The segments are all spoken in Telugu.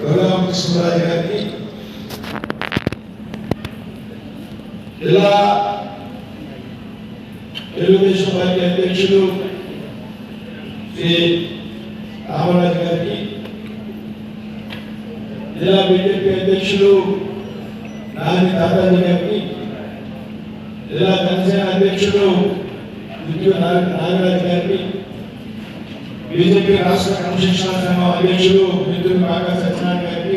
రఘురామకృష్ణరాజు గారికి ఇలా తెలుగుదేశం పార్టీ అధ్యక్షుడు శ్రీ రామరాజు గారికి జిల్లా బీజేపీ అధ్యక్షుడు నాని తాతాజీ గారికి జిల్లా జనసేన అధ్యక్షుడు విద్యు నాగరాజు గారికి బీజేపీ రాష్ట్ర క్రమశిక్షణ సంఘం అధ్యక్షుడు మిత్రులు కాకా సత్యనారాయణ గారికి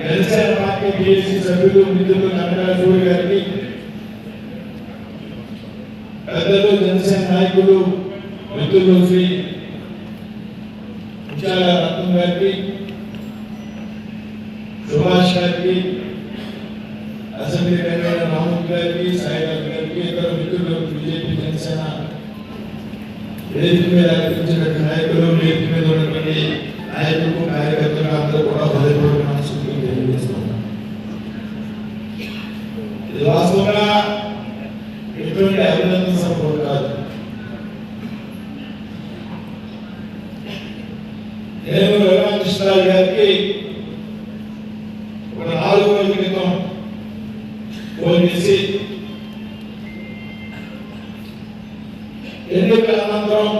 జనసేన పార్టీ బీఎస్సీ సభ్యులు మిత్రులు కనకాల సూర్య గారికి పెద్దలు జనసేన నాయకులు మిత్రులు శ్రీ ముత్యాల రత్నం గారికి సుభాష్ గారికి అసెంబ్లీ కన్వీనర్ రామూర్ గారికి సాయిరాజ్ గారికి ఇతర మిత్రులు బీజేపీ జనసేన వేదిక మీద అర్పించినటువంటి నాయకులు వేదిక మీద ఉన్నటువంటి నాయకులు కార్యకర్తలు అందరూ కూడా హృదయపూర్వక మనసుకు తెలియజేస్తున్నాం ఇది వాస్తవంగా ఎటువంటి అభినందన సపోర్ట్ కాదు నేను రఘురామకృష్ణరాజు గారికి ఒక నాలుగు రోజుల క్రితం ఫోన్ చేసి ఎన్నికల అనంతరం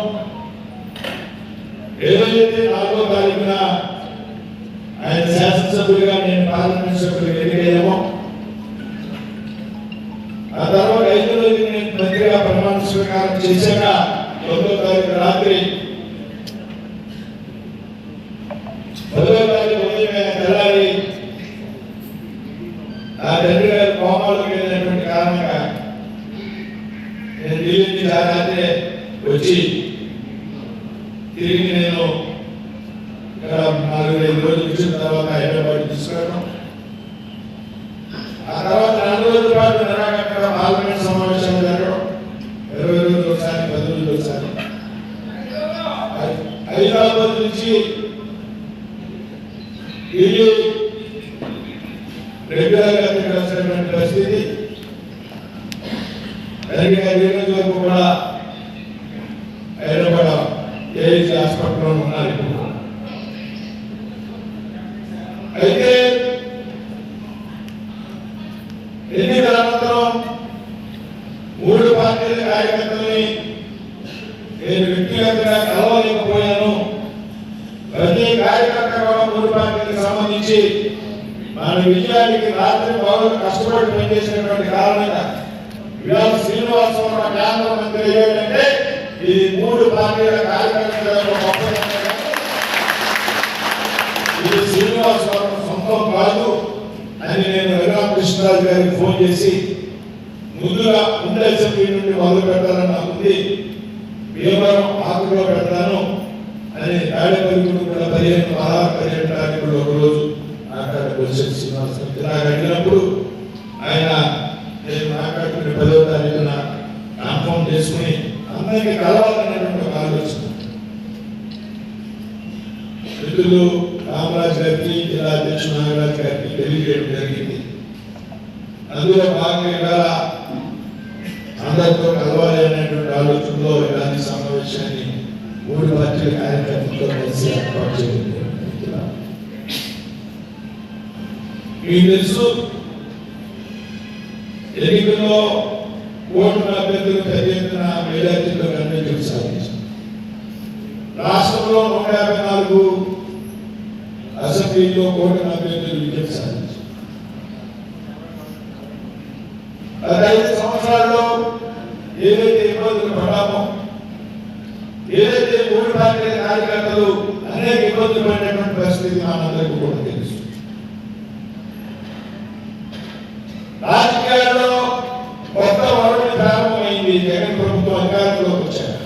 ఏదైతే నాలుగో తారీఖున ఆయన శాసనసభ్యులుగా నేను పార్లమెంట్ సభ్యులుగా ఎన్నికయ్యామో ఆ తర్వాత ఐదో రోజు నేను మంత్రిగా ప్రమాణ స్వీకారం చేశాక తొమ్మిదో తారీఖు రాత్రి పదో తారీఖు ఉదయం ఆయన తెల్లారి ఆ తండ్రి గారు కోమాలకు వెళ్ళినటువంటి కారణంగా నేను ఢిల్లీ నుంచి ఆ వచ్చి తిరిగి నేను ఇక్కడ నాలుగు ఐదు రోజులు ఇచ్చిన తర్వాత హైదరాబాద్ తీసుకురావడం ఆ తర్వాత నాలుగు రోజుల పాటు నిరాకరణ పార్లమెంట్ సమావేశాలు జరగడం ఇరవై రోజులు ఒకసారి పది రోజులు ఒకసారి హైదరాబాద్ నుంచి ఢిల్లీ రెగ్యులర్గా తిరగాల్సినటువంటి పరిస్థితి సరిగ్గా ఈ రోజు వరకు కూడా హైదరాబాద్ ఏఐసి హాస్పిటల్లో ఉన్నారు ఇప్పుడు అయితే ఎన్నికల అనంతరం మూడు పార్టీల కార్యకర్తల్ని నేను వ్యక్తిగతంగా కలవలేకపోయాను ప్రతి కార్యకర్త కూడా మూడు సంబంధించి మన విజయానికి రాత్రి పౌరులు కష్టపడి పనిచేసినటువంటి కారణంగా ఇవాళ శ్రీనివాసరావు కేంద్ర మంత్రి ఏంటంటే ఈ మూడు పార్టీల కార్యకర్తల గొప్పదనం ఇది శ్రీనివాసరావు సొంతం కాదు అని నేను రఘురామకృష్ణరాజు గారికి ఫోన్ చేసి ముందుగా ఉండే అసెంబ్లీ నుండి మొదలు పెట్టాలని నాకు ఉంది. భీమవరం ఆకులో పెడతాను. అని తాడేపల్లి కూడా పదిహేను పదహారు పదిహేను తారీఖులు ఒక రోజు ఆకాడ పొజిషన్ శ్రీనివాస నాకు అడిగినప్పుడు ఆయన నేను మాట్లాడుకుని పదో తారీఖున కన్ఫర్మ్ చేసుకుని అందరికీ కలవాలనేటువంటి ఒక ఆలోచన. మిత్రులు రామరాజు గారికి జిల్లా అధ్యక్షుడు నాగరాజు గారికి తెలియజేయడం జరిగింది. అందులో భాగంగా అందరితో కలవాలి అనేటువంటి ఆలోచనలో ఇలాంటి సమావేశాన్ని ወደባቸው አይፈቅድም። በዚያ ባቸው ይነሱ ለግብሎ ወንና በግር ከደምና ወለድ በመንገድ ይሳለች ራስሎ ወዳ በማልጉ አሰፊሎ ወንና በግር ይደርሳለች አዳይ పడినటువంటి కూడా తెలుసు రాజకీయాల్లో కొత్త వరవడి ప్రారంభమైంది. జగన్ ప్రభుత్వం అధికారంలోకి వచ్చారు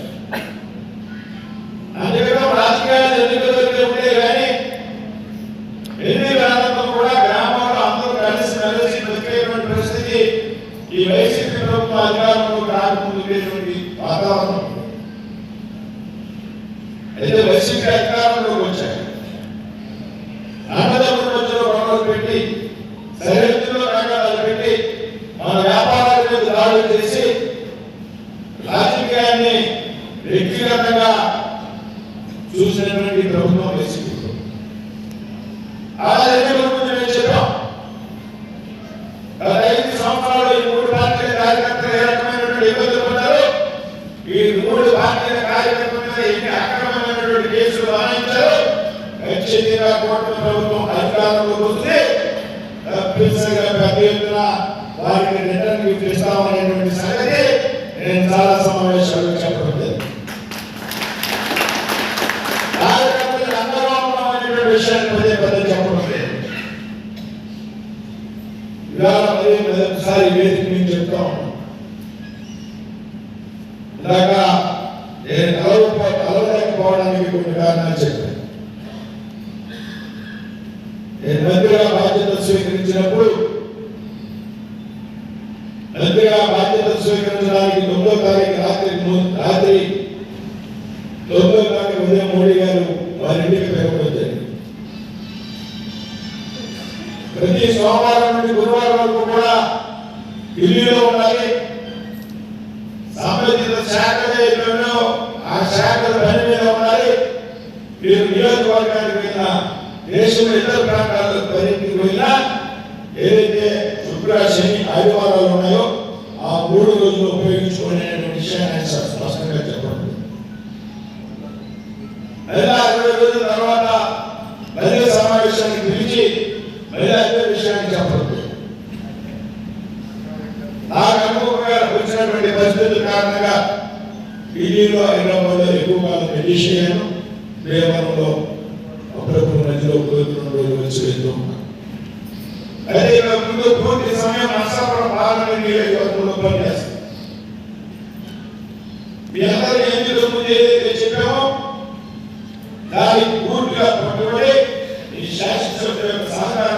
అంతేకాదు రాజకీయాలు ఎన్నికలకి ఉంటే కానీ ఎన్ని అనంతరం కూడా గ్రామాల్లో అందరూ కలిసి కలిసి బతికేటువంటి పరిస్థితి ఈ వైసీపీ ప్రభుత్వం అధికారంలో రాకముందు వాతావరణం. అయితే వైసీపీ అధికారంలో విషయాన్ని పదే పదే చెప్పడం లేదు ఇవాళ పదే పదొకసారి వేదిక నేను చెప్తా ఉన్నాను నేను కలవ కలవలేకపోవడానికి కొన్ని కారణాలు చెప్పాను నేను మంత్రిగా బాధ్యత స్వీకరించినప్పుడు మంత్రిగా బాధ్యత స్వీకరించడానికి తొమ్మిదో తారీఖు రాత్రి రాత్రి సోమవారం నుండి గురువారం వరకు కూడా ఢిల్లీలో ఉండాలి. సంబంధిత శాఖలు ఆ శాఖల పని మీద ఉండాలి. మీరు నియోజకవర్గానికి వెళ్ళినా దేశం ఇతర ప్రాంతాల పరిధికి వెళ్ళినా ఏదైతే శుక్ర శని ఆదివారాలు ఉన్నాయో ఆ మూడు రోజులు ఉపయోగించుకునేటువంటి విషయాన్ని స్పష్టంగా చెప్పండి. నెల అరవై రోజుల తర్వాత మళ్ళీ సమాజం నాకు అనుభవంగా వచ్చినటువంటి పరిస్థితుల కారణంగా ఢిల్లీలో హైదరాబాద్లో ఎక్కువ కాలం వెళ్ళిపోయాను దేవరంలో అప్పుడప్పుడు మధ్యలో కోరుకున్న రోజులు వచ్చి వెళ్తూ అయితే ఇలా ముందు పూర్తి సమయం నరసాపురం పార్లమెంట్ నియోజకవర్గంలో మీ అందరూ ఎందుకు ముందు ఏదైతే చెప్పామో దానికి పూర్తిగా పట్టుబడి ఈ శాసనసభ సహకారం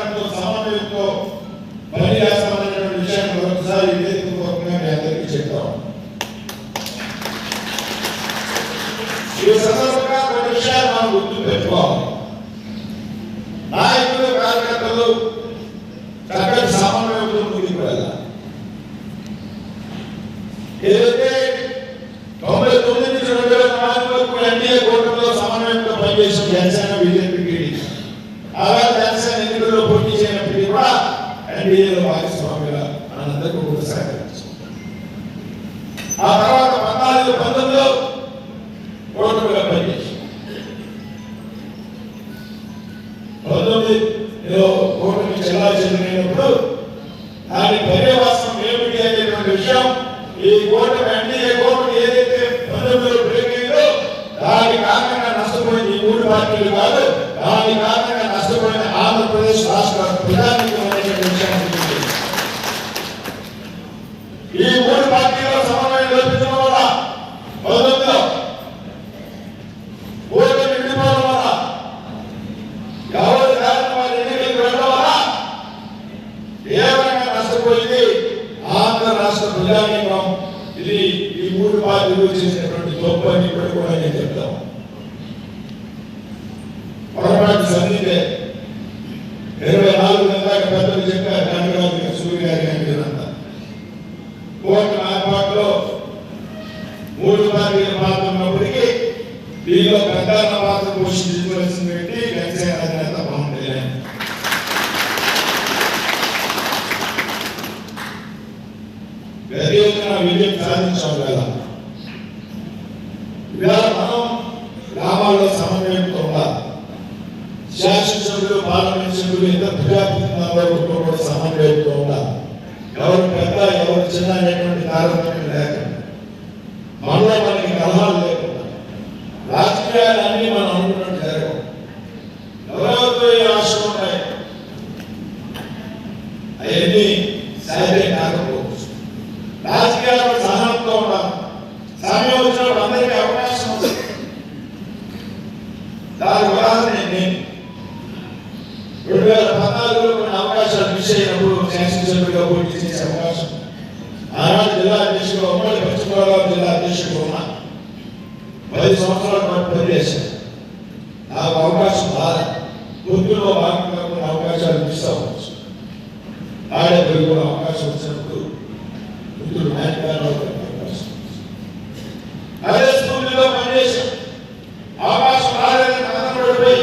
Because another God would have shot one would do it wrong. ನಾಯಕರು ಕಾರ್ಯಕರ್ತರು ಸರ್ಕಾರ ಸಾಮಾನ್ಯ ಮುಗಿದುಕೊಳ್ಳಲ್ಲ ಇದಕ್ಕೆ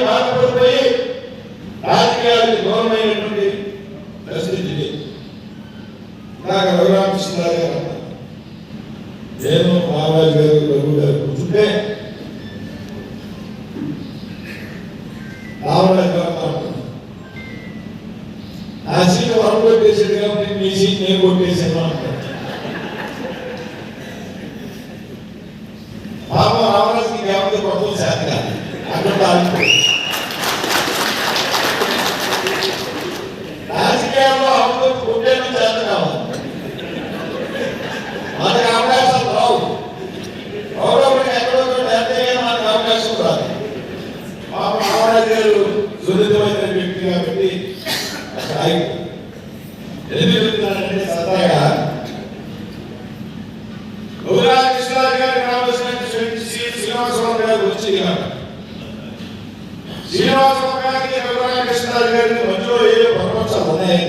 బాధపడిపోయి రాజకీయాలకు దూరమైన శ్రీనివాసరావు గారి గురించి శ్రీనివాసరావు గారికి రఘురామకృష్ణరాజు గారికి మధ్యలో ఏ పరమంశాలు ఉన్నాయి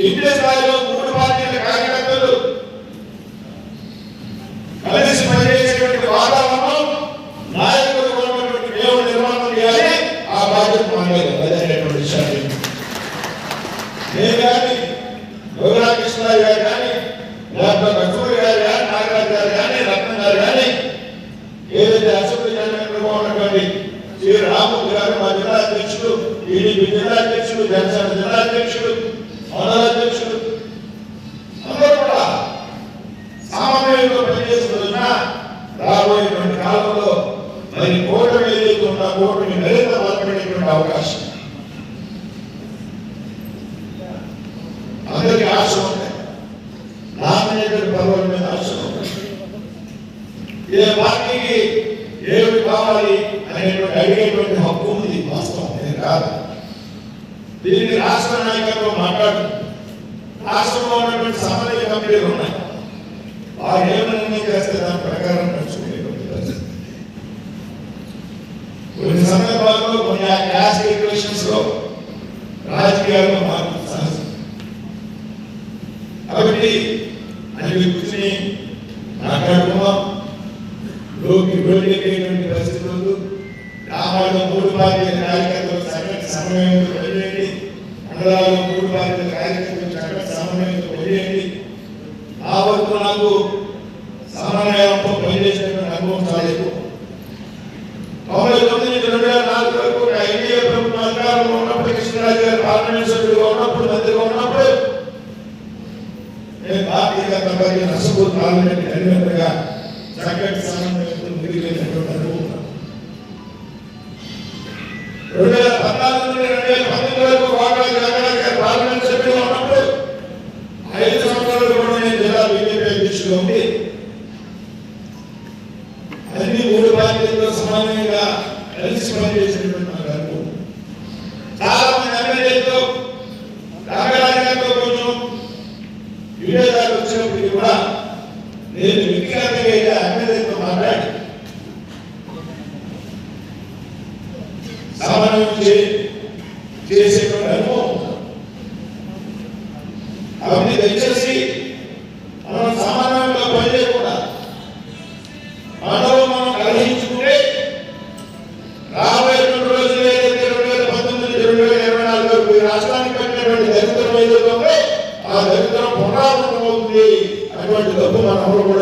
Hindustan కలిగినటువంటి అడిగినటువంటి హక్కు ఉంది వాస్తవం ఇది కాదు దీన్ని రాష్ట్ర నాయకత్వం మాట్లాడు రాష్ట్రంలో ఉన్నటువంటి సామాన్య కంపెనీలు ఉన్నాయి వారు ఏ నిర్ణయం చేస్తే దాని ప్రకారం నడుచుకునేటువంటి కొన్ని సందర్భాల్లో కొన్ని ఆ క్యాస్ట్ రెగ్యులేషన్స్ లో రాజకీయాల్లో మార్పు సహజం కాబట్టి అది కూర్చుని మాట్లాడుకున్నాం లోకి లోకి గ్రామాల్లో మూడు పార్టీల కార్యకర్తలు చక్కటి సమన్వయంతో పనిచేయండి. మండలాల్లో మూడు పార్టీల కార్యకర్తలు చక్కటి సమన్వయంతో పనిచేయండి. ఆ వరకు నాకు సమన్వయంతో పనిచేసినటువంటి అనుభవం చాలా ఎక్కువ. తొంభై తొమ్మిది రెండు వేల నాలుగు వరకు ఎన్డీఏ ప్రభుత్వం అధికారంలో ఉన్నప్పుడు కృష్ణరాజు గారు పార్లమెంట్ సభ్యులుగా ఉన్నప్పుడు మంత్రిగా ఉన్నప్పుడు నేను భారతీయ జనతా పార్టీ నష్టపోతు పార్లమెంట్ చక్కటి సమన్వయం వేల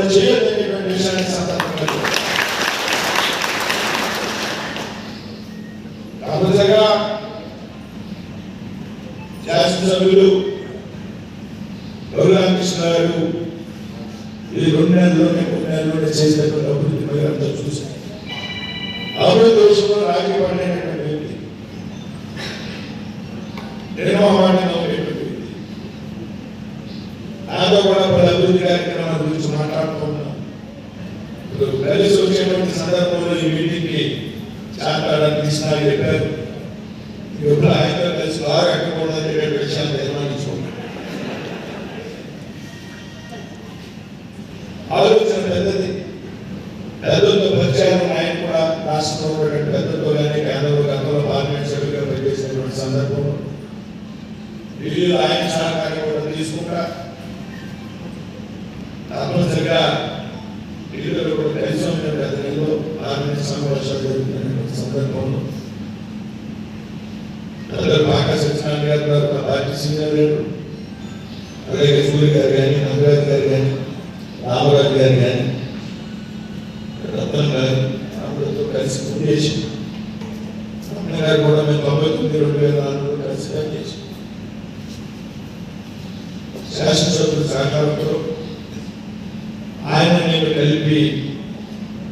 మనం ఎవరు కూడా చేయలేనటువంటి విషయాన్ని సందర్భంగా చెప్తున్నాను. తప్పనిసరిగా శాసనసభ్యులు గౌరామకృష్ణ గారు ఈ రెండు నెలల్లోనే మూడు నెలల్లోనే చేసినటువంటి అభివృద్ధి మీరంతా చూశారు అభివృద్ధి విషయంలో రాజీ పడినటువంటి వ్యక్తి నిర్మోహమాటంగా ఉండేటువంటి వ్యక్తి నాతో కూడా పలు అభివృద్ధి కార్యక్రమాల గురించి మాట్లాడుతున్నాం ఇప్పుడు కలిసి వచ్చేటువంటి సందర్భంలో ఈ మీటింగ్కి చాటాడని కృష్ణ చెప్పారు ఎప్పుడు ఆయనతో కలిసి బాగా కట్టకూడదని చెప్పే విషయాన్ని తీర్మానించుకున్నాం ఆలోచన పెద్దది పెద్దలతో పరిచయాలు ఆయన కూడా రాష్ట్రంలో ఉన్నటువంటి పెద్దలతో కానీ కేంద్రంలో గతంలో పార్లమెంట్ సభ్యులుగా పనిచేసినటువంటి సందర్భంలో ఢిల్లీలో ఆయన సహకారం కూడా తీసుకుంటా. తప్పనిసరిగా ఢిల్లీలో కూడా కలిసి ఉన్న పెద్దలలో పార్లమెంట్ సమావేశాలు జరుగుతున్నటువంటి సందర్భంలో అందరూ బాగా సత్యనారాయణ గారు గారు పార్టీ సీనియర్ గారు అలాగే సూర్య గారు కానీ నంగరాజు గారు కానీ రామరాజు గారు కానీ రత్నం గారు అందరితో కలిసి పనిచేసి రత్న గారు కూడా మేము తొంభై తొమ్మిది రెండు వేల నాలుగులో కలిసి పనిచేసి శాసనసభ్యుల సహకారంతో ఆయన నేను కలిపి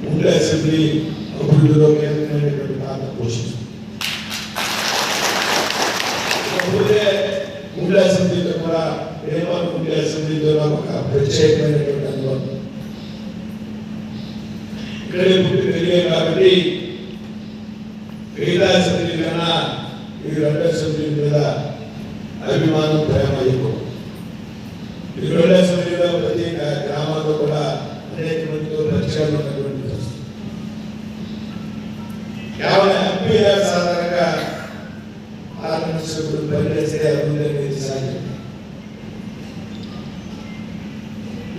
ఉండే అసెంబ్లీ అభివృద్ధిలో కీలకమైనటువంటి పాత్ర పోషిస్తుంది ఇకపోతే ఉండే అసెంబ్లీతో కూడా ప్రేమలు ఉండే అసెంబ్లీతో ఒక ప్రత్యేకమైనటువంటి అనుభవం. ఇక్కడే పుట్టి పెరిగాయి కాబట్టి మిగతా అసెంబ్లీ కన్నా ఈ రెండు అసెంబ్లీ మీద అభిమానం ప్రేమ ఎక్కువ. ఈ రెండు అసెంబ్లీలో ప్రతి గ్రామాల్లో కూడా అనేక మందితో పరిచయాలు ఉన్నటువంటి పరిస్థితి. కేవలం ఎంపీ సాధారణంగా పార్లమెంట్ సభ్యులు పనిచేస్తే అభివృద్ధి అనేది సాధ్యం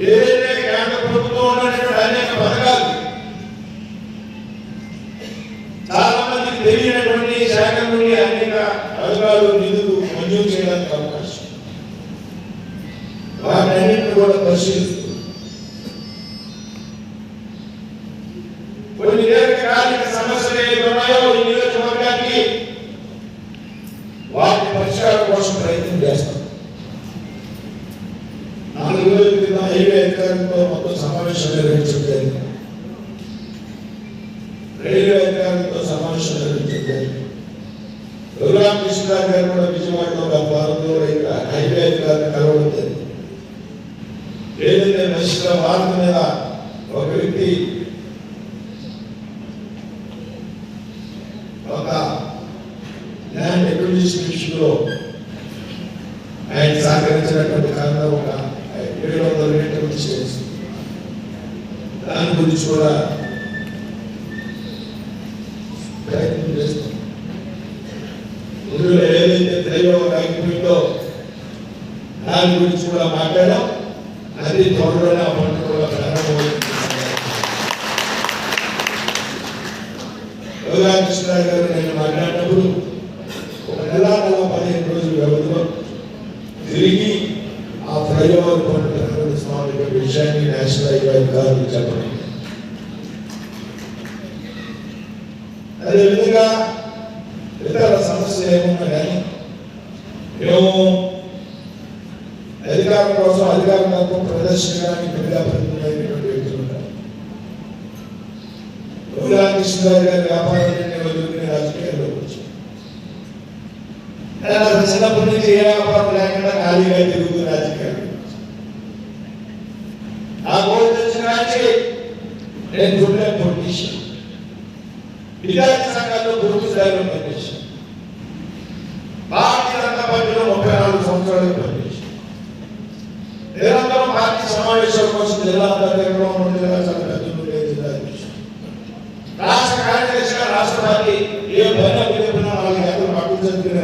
ఏదైతే కేంద్ర ప్రభుత్వం ఉన్నటువంటి అనేక పథకాలు చాలా మందికి తెలియనటువంటి శాఖ నుండి అనేక పథకాలు నిధులు మంజూరు చేయడానికి అవకాశం వాటన్నింటిని కూడా పరిశీలిస్తూ కొన్ని దీర్ఘకాలిక సమస్యలు ఏవి ఉన్నాయో ఈ నియోజకవర్గానికి వాటి పరిష్కారం కోసం ప్రయత్నం చేస్తాం నాలుగు రోజుల క్రితం హైవే అధికారులతో మొత్తం సమావేశం నిర్వహించడం జరిగింది రైల్వే అధికారులతో సమావేశం నిర్వహించడం జరిగింది రఘురామ కృష్ణరాజు గారు కూడా విజయవాడలో ఒక వారంలో ఇక్కడ హైవే అధికారులు కలవడం జరిగింది ఏదైతే నష్టం వార్త మీద ఒక వ్యక్తి ఒక ల్యాండ్ ఎక్విజిషన్ విషయంలో ఆయన సహకరించినటువంటి కారణం ఒక ఏడు వందల మీటర్ల డిస్టెన్స్ దాని గురించి కూడా ప్రయత్నం చేస్తాం ముందుగా ఏదైతే ఫ్లైఓవర్ ఆగిపోయిందో దాని గురించి కూడా మాట్లాడాం అది త్వరలోనే ఆ పనులు కూడా ప్రారంభమవుతుంది యోగాకృష్ణరావు గారు నేను మాట్లాడినప్పుడు ఒక నెల నెల పదిహేను రోజుల వ్యవధిలో తిరిగి ఆ ఫ్లైఓవర్ పనులు స్వామి యొక్క విషయాన్ని నేషనల్ హైవే అధికారులు చెప్పడం అదేవిధంగా ఇతర సమస్యలు ఏమున్నా కానీ మేము అధికారం కోసం అధికారం తత్వం ప్రదర్శించడానికి ప్రజాప్రతినిధులైనటువంటి వ్యక్తులు ఉంటారు కృష్ణరావు గారి వ్యాపారాన్ని వదులుకుని రాజకీయాల్లో వచ్చారు ఆయన అసలు చిన్నప్పటి నుంచి ఏ వ్యాపారం లేకుండా ఖాళీగా తిరుగుతూ రాజకీయాలు ఆ గోల్ తెచ్చిన నుంచి నేను చూడలే పొలిటీషియన్ విద్యార్థి సంఘాల్లో గురువు స్థాయిలో పనిచేశాను భారతీయ జనతా పార్టీలో ముప్పై నాలుగు సంవత్సరాలు పనిచేశాను నిరంతరం పార్టీ సమావేశాల కోసం జిల్లా అధ్యక్షుడు రెండు జిల్లా జిల్లా రాష్ట్ర కార్యదర్శిగా రాష్ట్ర పార్టీ ఏ పైన పిలుపున నాలుగు గంటలు పట్టుకు చదువుకునే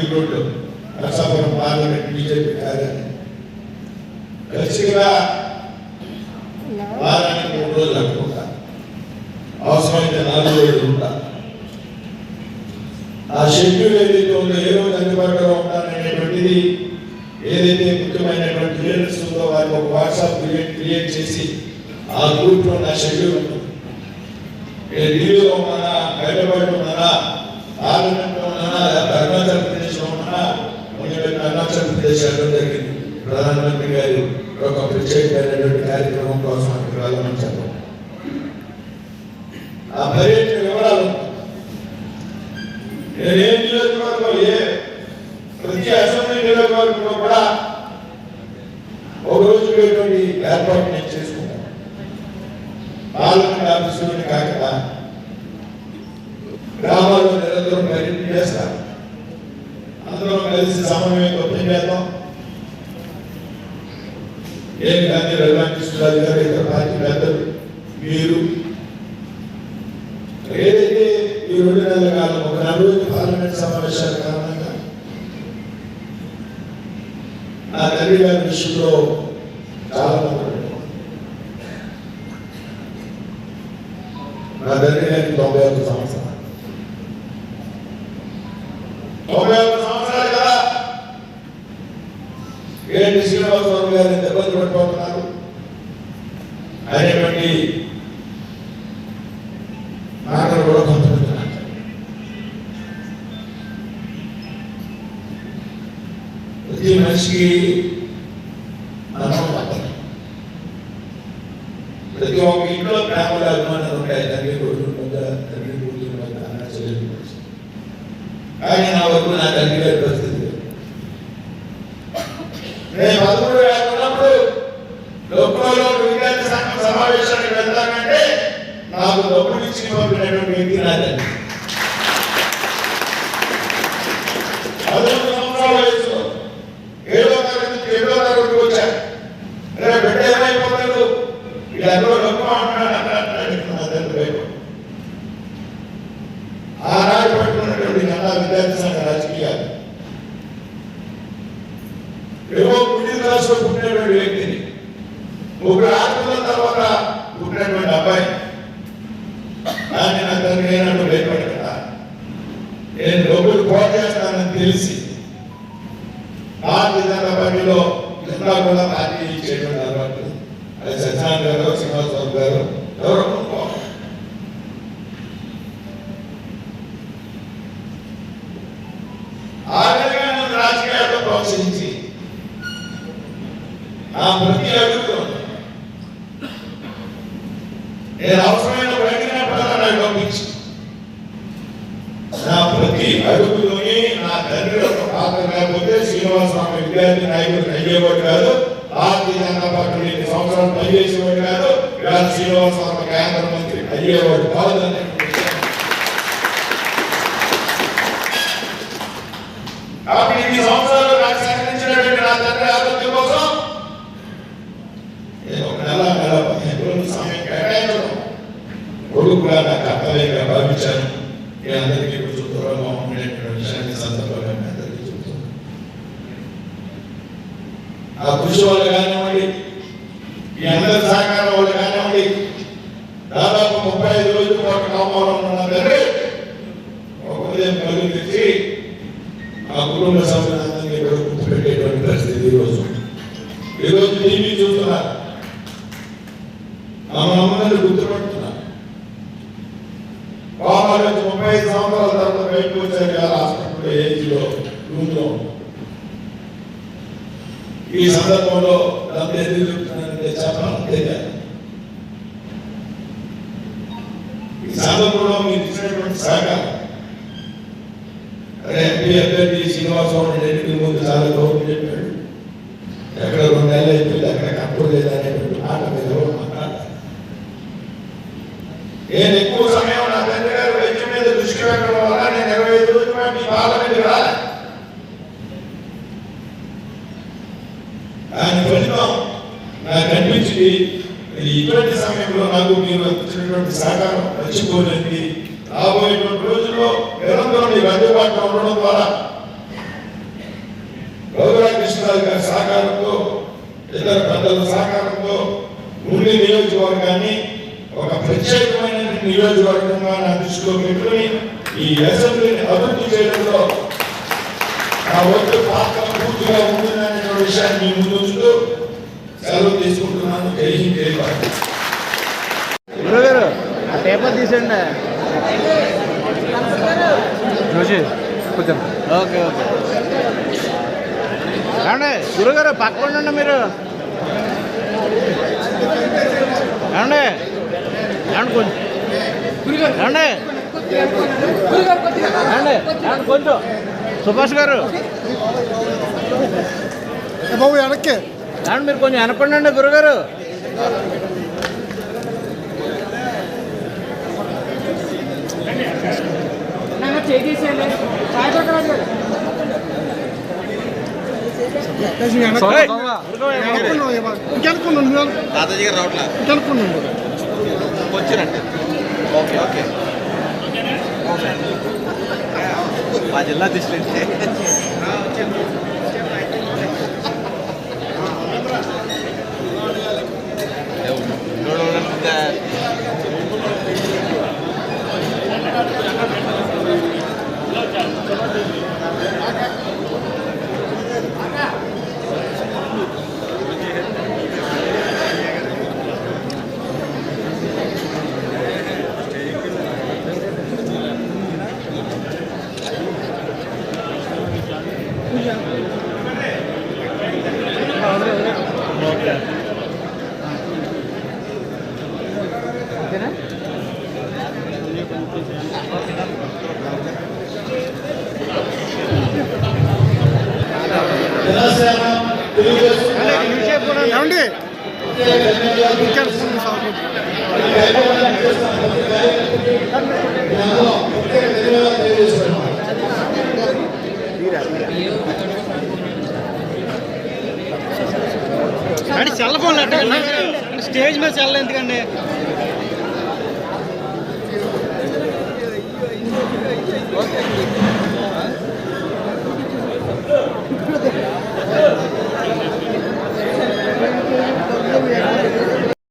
ఒకటి రోడ్డు నరసాపురం పార్లమెంట్ బీజేపీ కార్యాలయం. ఖచ్చితంగా వారానికి మూడు రోజులు అనుకుంటా అవసరమైతే నాలుగు రోజులు ఉంటా ఆ షెడ్యూల్ ఏదైతే ఉందో ఏ రోజు అందుబాటులో ఉంటాననేటువంటిది ఏదైతే ముఖ్యమైనటువంటి లీడర్స్ ఉందో వారికి ఒక వాట్సాప్ క్రియేట్ క్రియేట్ చేసి ఆ గ్రూప్లో నా షెడ్యూల్ ఉంటుంది. నేను ఢిల్లీలో ఉన్నానా హైదరాబాద్ ఉన్నానా పార్లమెంట్ అరుణాచల్ ప్రదేశ్లో ఉన్నానా మొన్న అరుణాచల్ ప్రదేశ్ వెళ్ళడం జరిగింది ప్రధానమంత్రి గారు ఒక ప్రత్యేకమైనటువంటి కార్యక్రమం కోసం అక్కడికి వెళ్ళమని చెప్పారు ఆ పర్యటన వివరాలు నేను ఏ నియోజకవర్గం ఏ ప్రతి అసెంబ్లీ నియోజకవర్గంలో కూడా ఒక రోజు ఏర్పాటు నేను చేసుకున్నాను పార్లమెంట్ ఆఫీసులోనే కాకుండా గ్రామాల్లో నిరంతరం పర్యటన చేస్తారు. అందరం కలిసి సమన్వయంతో పనిచేద్దాం ఏం కానీ రఘురామకృష్ణరాజు గారు ఇతర పార్టీ పెద్దలు మీరు ఏదైతే ఈ రెండు నెలల కాలం ఒక నెల రోజుల పార్లమెంట్ సమావేశాల కారణంగా నా తండ్రి గారి విషయంలో చాలా నా తండ్రి గారికి తొంభై ఒక్క సంవత్సరం మనిషికి మనం ప్రతి ఒక్క ఇంట్లో ప్రేమలు అభిమానాలు ఉంటాయి. తండ్రి కొడుకుల మధ్య తండ్రి కూతురు మధ్య అన్న చెల్లెలు కానీ నా వరకు నా తండ్రి గారి పరిస్థితి నేను పదమూడు వేల ఉన్నప్పుడు లోకంలో విద్యార్థి సంఘం సమావేశానికి వెళ్తానంటే నాకు డబ్బులు ఇచ్చి పంపినటువంటి వ్యక్తి నా తండ్రి పదమూడు సంవత్సరాల వయసులో ఏడో తరగతి నుంచి ఏడో తరగతికి వచ్చాను అరే బిడ్డ ఏమైపోతాడు వీళ్ళెవరో డబ్బు అంటున్నాడు అంటాడు నా తండ్రి భయపడు. ఆనాడు పట్టుకున్నటువంటి నల్లా విద్యార్థి సంఘ రాజకీయాలు ఏవో మిడిల్ క్లాస్లో పుట్టినటువంటి వ్యక్తిని ముగ్గురు ఆత్మల తర్వాత పుట్టినటువంటి అబ్బాయి దాన్ని నా తండ్రి అయినట్టు భయపడకుండా నేను డబ్బులు పోటీ చేస్తానని తెలిసి భారతీయ జనతా పార్టీలో ఇంకా కూడా పార్టీ చేయడం అలవాటు అది సత్యనారాయణ గారు శ్రీనివాసరావు గారు ఎవరో అనుకోవాలి. ఆ విధంగా నన్ను రాజకీయాల్లో ప్రోత్సహించి నా ప్రతి అడుగులో నేను అవసరమైన అడిగినప్పుడల్లా నాకు పంపించి. నా ప్రతి అడుగులోని నా తండ్రి పాత్ర లేకపోతే శ్రీనివాసరావు విద్యార్థి నాయకుడు అయ్యేవాడు కాదు. భారతీయ జనతా పార్టీ ఎన్ని సంవత్సరాలు పనిచేసేవాడు కాదు. ఇవాళ శ్రీనివాసరావు కేంద్ర మంత్రి అయ్యేవాడు కాదు అనే విషయం. కాబట్టి ఇన్ని సంవత్సరాలు నాకు సహకరించినటువంటి నా తండ్రి ఆరోగ్యం కోసం నేను ఒక నెల నెల పదిహేను రోజులు సమయం కేటాయించడం కొడుకుగా నా కర్తవ్యంగా భావించాను మీ అందరికీ కొంచెం దూరంగా ఉండేటువంటి విషయాన్ని సందర్భంగా మీ అందరికీ చెబుతున్నాను ఆ కృషి వల్ల కానివ్వండి మీ అందరి సహకారం వల్ల కానివ్వండి దాదాపు ముప్పై ఐదు రోజులు పాటు కామవరం ఉన్న ఒక ఉదయం కలుగు ఆ కుటుంబ సభ్యులందరినీ కూడా గుర్తుపెట్టేటువంటి పరిస్థితి ఈరోజు ఈరోజు టీవీ చూస్తున్నారు. మన అమ్మని గుర్తుపెడుతున్నారు. బాబా వచ్చి ముప్పై ఐదు సంవత్సరాల తర్వాత బయటకు వచ్చారు కదా హాస్పిటల్ ఏజ్లో రూమ్లో. ఈ సందర్భంలో నన్ను ఎందుకు చెప్తున్నానంటే చెప్పాలంటే ఈ సందర్భంలో మీరు ఇచ్చినటువంటి సహకారం. అరే ఎంపీ అభ్యర్థి శ్రీనివాసరావు రెడ్డికి ముందు చాలా గౌరవం చెప్పాడు. ఎక్కడ రెండు నెలలు అయిపోయింది అక్కడ కనపడలేదు అనేటువంటి మాట మీద కూడా మాట్లాడారు నేను ఎక్కువ సమయం నా తండ్రి గారు వైద్యం మీద దృష్టి పెట్టడం వల్ల నేను ఇరవై ఐదు రోజుల పాటు ఈ పార్లమెంట్ రాలే దాని ఫలితం నాకు అనిపించింది ఇది ఇటువంటి సమయంలో నాకు మీరు ఇచ్చినటువంటి సహకారం మర్చిపోలేంది రాబోయేటువంటి రోజుల్లో నిరంతరం మీకు అందుబాటులో ఉండడం ద్వారా గౌరవ కృష్ణరాజు గారి సహకారంతో ఇతర పెద్దల సహకారంతో ఉండి నియోజకవర్గాన్ని ఒక ప్రత్యేకమైన నియోజకవర్గంగా నా దృష్టిలో పెట్టుకుని ఈ అసెంబ్లీని అభివృద్ధి చేయడంలో నా ఒక్క పాత్ర పూర్తిగా ఉంటుందనే విషయాన్ని మీ ముందు ఉంచుతూ సెలవు తీసుకుంటున్నాను. జై హింద్ జై భారత్. గురుగారు పేపర్ తీసేయండి. జోషి కొంచెం ఓకే ఓకే. ఏమండి గురుగారు పక్కన ఉండండి మీరు. ఏమండి ఏమండి కొంచెం. ఏమండి ఏమండి కొంచెం. సుభాష్ గారు. బాబు వెనక్కి. ఏమండి మీరు కొంచెం వెనకండి గురుగారు తాతాజీ గారు రావట్లా వచ్చిరండి ఓకే ఓకే మా జిల్లా దిశలంటే జనసేన